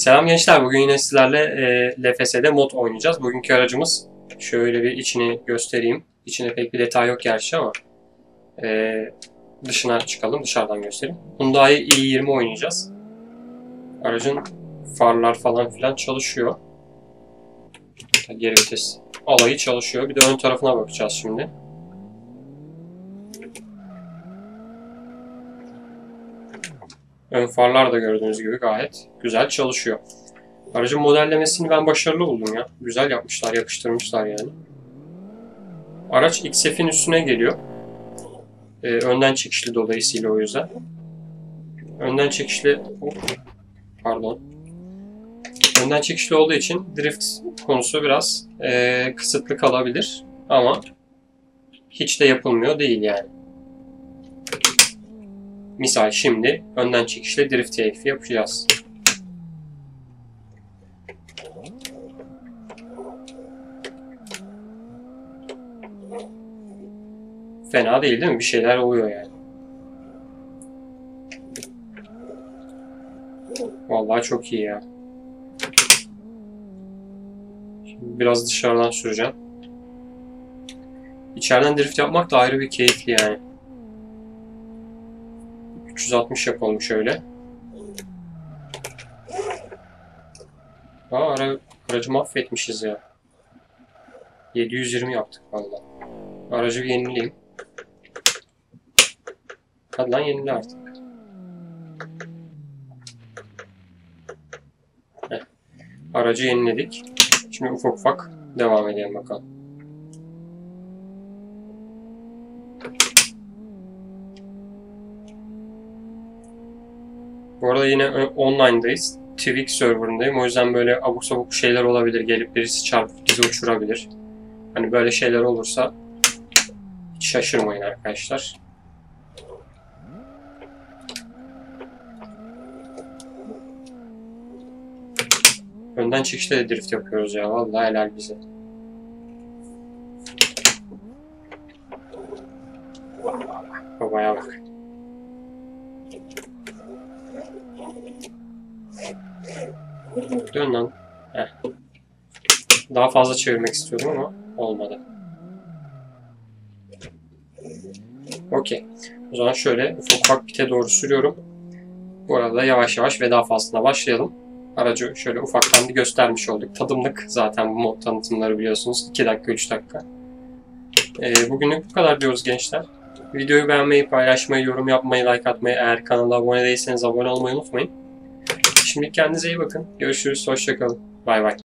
Selam gençler. Bugün yine sizlerle e, LFS'de mod oynayacağız. Bugünkü aracımız şöyle bir içini göstereyim. İçinde pek bir detay yok gerçi ama e, dışına çıkalım. Dışarıdan göstereyim. Hyundai i20 oynayacağız. Aracın farlar falan filan çalışıyor. Geri vites alayı çalışıyor. Bir de ön tarafına bakacağız şimdi. Ön farlar da gördüğünüz gibi gayet güzel çalışıyor. Aracın modellemesini ben başarılı buldum ya. Güzel yapmışlar, yakıştırmışlar yani. Araç XF'in üstüne geliyor. Ee, önden çekişli dolayısıyla o yüzden. Önden çekişli... Hop, Pardon. Önden çekişli olduğu için drift konusu biraz ee, kısıtlı kalabilir. Ama hiç de yapılmıyor değil yani. Misal şimdi önden çekişle drift keyfi yapacağız. Fena değil değil mi? Bir şeyler oluyor yani. Vallahi çok iyi ya. Şimdi biraz dışarıdan süreceğim. İçeriden drift yapmak da ayrı bir keyifli yani. 360 yapalım şöyle. Aa ara, aracı mahvetmişiz ya. 720 yaptık valla. Aracı bir yenileyim. Hadi lan yenile artık. Heh. Aracı yeniledik. Şimdi ufak ufak devam edelim bakalım. Bu arada yine online'dayız. Twig serverındayım. O yüzden böyle abuk sabuk şeyler olabilir. Gelip birisi çarpıp bizi uçurabilir. Hani böyle şeyler olursa hiç şaşırmayın arkadaşlar. Önden çıkışta da drift yapıyoruz ya. Vallahi helal bize. Babaya bak. Dön lan. Heh. Daha fazla çevirmek istiyordum ama olmadı. Okey. O zaman şöyle ufak ufak pite doğru sürüyorum. Bu arada yavaş yavaş veda faslına başlayalım. Aracı şöyle ufaktan bir göstermiş olduk. Tadımlık zaten bu mod tanıtımları biliyorsunuz. 2 dakika 3 dakika. Ee, bugünlük bu kadar diyoruz gençler. Videoyu beğenmeyi, paylaşmayı, yorum yapmayı, like atmayı, eğer kanala abone değilseniz abone olmayı unutmayın. Şimdi kendinize iyi bakın. Görüşürüz. Hoşçakalın. Bay bay.